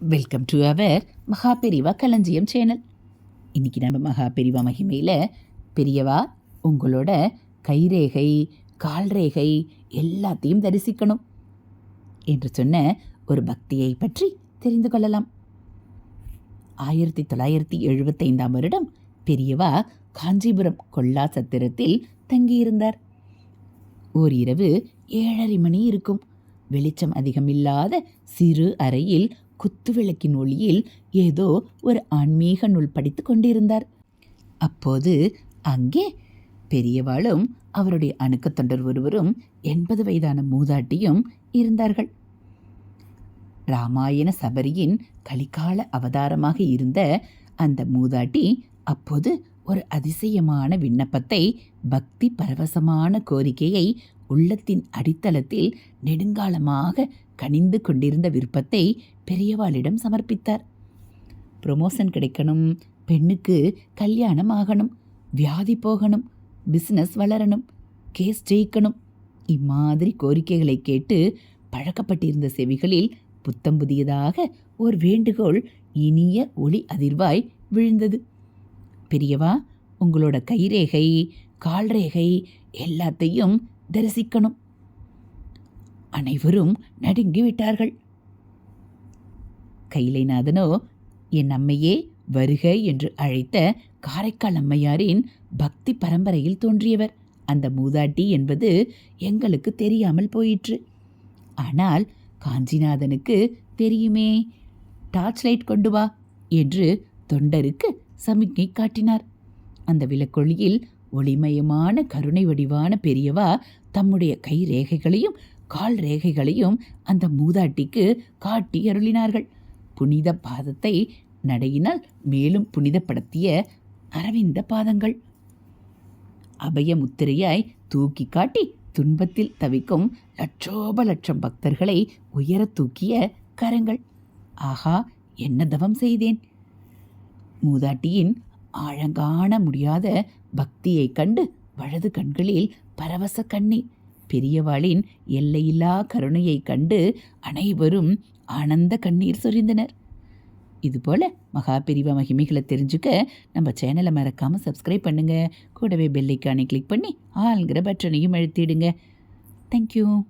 Welcome to our மகா பெரிவா களஞ்சியம் channel இன்றைக்கி நம்ம மகா பெரிவா மகிமையில் பெரியவா உங்களோட கைரேகை கால்ரேகை எல்லாத்தையும் தரிசிக்கணும் என்று சொன்ன ஒரு பக்தியை பற்றி தெரிந்து கொள்ளலாம். ஆயிரத்தி தொள்ளாயிரத்தி எழுபத்தைந்தாம் வருடம் பெரியவா காஞ்சிபுரம் கொல்லா சத்திரத்தில் தங்கியிருந்தார். ஓரிரவு ஏழரை மணி இருக்கும். வெளிச்சம் அதிகமில்லாத சிறு அறையில் குத்துவிளக்கின் ஒளியில் ஏதோ ஒரு ஆன்மீக நூல் படித்து கொண்டிருந்தார். அப்போது அங்கே பெரியவாளும் அவருடைய அணுக்கத்தொண்டர் ஒருவரும் எண்பது வயதான மூதாட்டியும் இருந்தார்கள். ராமாயண சபரியின் கலிகால அவதாரமாக இருந்த அந்த மூதாட்டி அப்போது ஒரு அதிசயமான விண்ணப்பத்தை பக்தி பரவசமான கோரிக்கையை உள்ளத்தின் அடித்தளத்தில் நெடுங்காலமாக கனிந்து கொண்டிருந்த விருப்பத்தை பெரியவாளிடம் சமர்ப்பித்தார். ப்ரொமோஷன் கிடைக்கணும் பெண்ணுக்கு கல்யாணம் ஆகணும் வியாதி போகணும் பிஸ்னஸ் வளரணும் கேஸ் ஜெயிக்கணும் இம்மாதிரி கோரிக்கைகளை கேட்டு பழக்கப்பட்டிருந்த செவிகளில் புத்தம் புதியதாக ஒரு வேண்டுகோள் இனிய ஒளி அதிர்வாய் விழுந்தது. பெரியவா உங்களோட கைரேகை கால்ரேகை எல்லாத்தையும் தரிசிக்கணும். அனைவரும் நடுங்கி விட்டார்கள் கைலைநாதனோ என் அம்மையே வருக என்று அழைத்த காரைக்கால் அம்மையாரின் பக்தி பரம்பரையில் தோன்றியவர். அந்த மூதாட்டி என்பது எங்களுக்கு தெரியாமல் போயிற்று. ஆனால் காஞ்சிநாதனுக்கு தெரியுமே. டார்ச் லைட் கொண்டு வா என்று தொண்டருக்கு சமிக்ஞை காட்டினார். அந்த விளக்கொளியில் ஒளிமயமான கருணை வடிவான பெரியவா தம்முடைய கை ரேகைகளையும் கால் ரேகைகளையும் அந்த மூதாட்டிக்கு காட்டி அருளினார்கள். புனித பாதத்தை நடையினால் மேலும் புனிதப்படுத்திய அரவிந்த பாதங்கள். அபய முத்திரையாய் தூக்கி காட்டி துன்பத்தில் தவிக்கும் லட்சோப லட்சம் பக்தர்களை உயர தூக்கிய கரங்கள். ஆஹா என்ன தவம் செய்தேன்? மூதாட்டியின் ஆழங்காண முடியாத பக்தியைக் கண்டு வலது கண்களில் பரவச கண்ணி. பெரியவாளின் எல்லையில்லா கருணையைக் கண்டு அனைவரும் ஆனந்த கண்ணீர் சொரிந்தனர். இதுபோல் மகா பிரிவா மகிமைகளை தெரிஞ்சுக்க நம்ம சேனலை மறக்காமல் சப்ஸ்கிரைப் பண்ணுங்கள் கூடவே பெல்லைக்கானை கிளிக் பண்ணி ஆளுங்கிற பட்டனையும் அழுத்திடுங்க. தேங்க்யூ